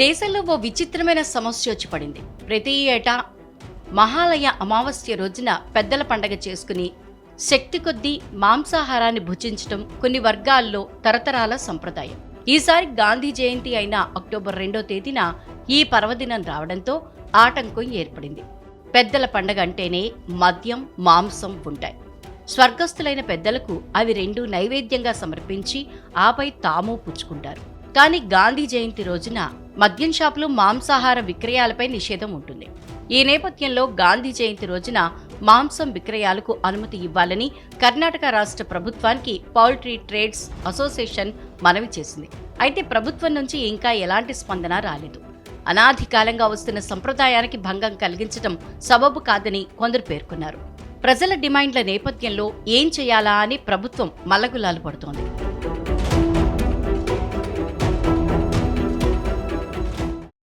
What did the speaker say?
దేశంలో ఓ విచిత్రమైన సమస్య వచ్చి పడింది. ప్రతి ఏటా మహాలయ అమావాస్య రోజున పెద్దల పండగ చేసుకుని శక్తి కొద్దీ మాంసాహారాన్ని భుజించడం కొన్ని వర్గాల్లో తరతరాల సంప్రదాయం. ఈసారి గాంధీ జయంతి అయిన అక్టోబర్ రెండో తేదీన ఈ పర్వదినం రావడంతో ఆటంకం ఏర్పడింది. పెద్దల పండగ అంటేనే మద్యం మాంసం ఉంటాయి. స్వర్గస్థులైన పెద్దలకు అవి రెండు నైవేద్యంగా సమర్పించి ఆపై తాము పుచ్చుకుంటారు. కానీ గాంధీ జయంతి రోజున మద్యం షాపులు మాంసాహార విక్రయాలపై నిషేధం ఉంటుంది. ఈ నేపథ్యంలో గాంధీ జయంతి రోజున మాంసం విక్రయాలకు అనుమతి ఇవ్వాలని కర్ణాటక రాష్ట్ర ప్రభుత్వానికి పౌల్ట్రీ ట్రేడ్స్ అసోసియేషన్ మనవి చేసింది. అయితే ప్రభుత్వం నుంచి ఇంకా ఎలాంటి స్పందన రాలేదు. అనాది కాలంగా వస్తున్న సంప్రదాయానికి భంగం కలిగించడం సబబు కాదని కొందరు పేర్కొన్నారు. ప్రజల డిమాండ్ల నేపథ్యంలో ఏం చేయాలా అని ప్రభుత్వం మల్లగులాలు పడుతోంది.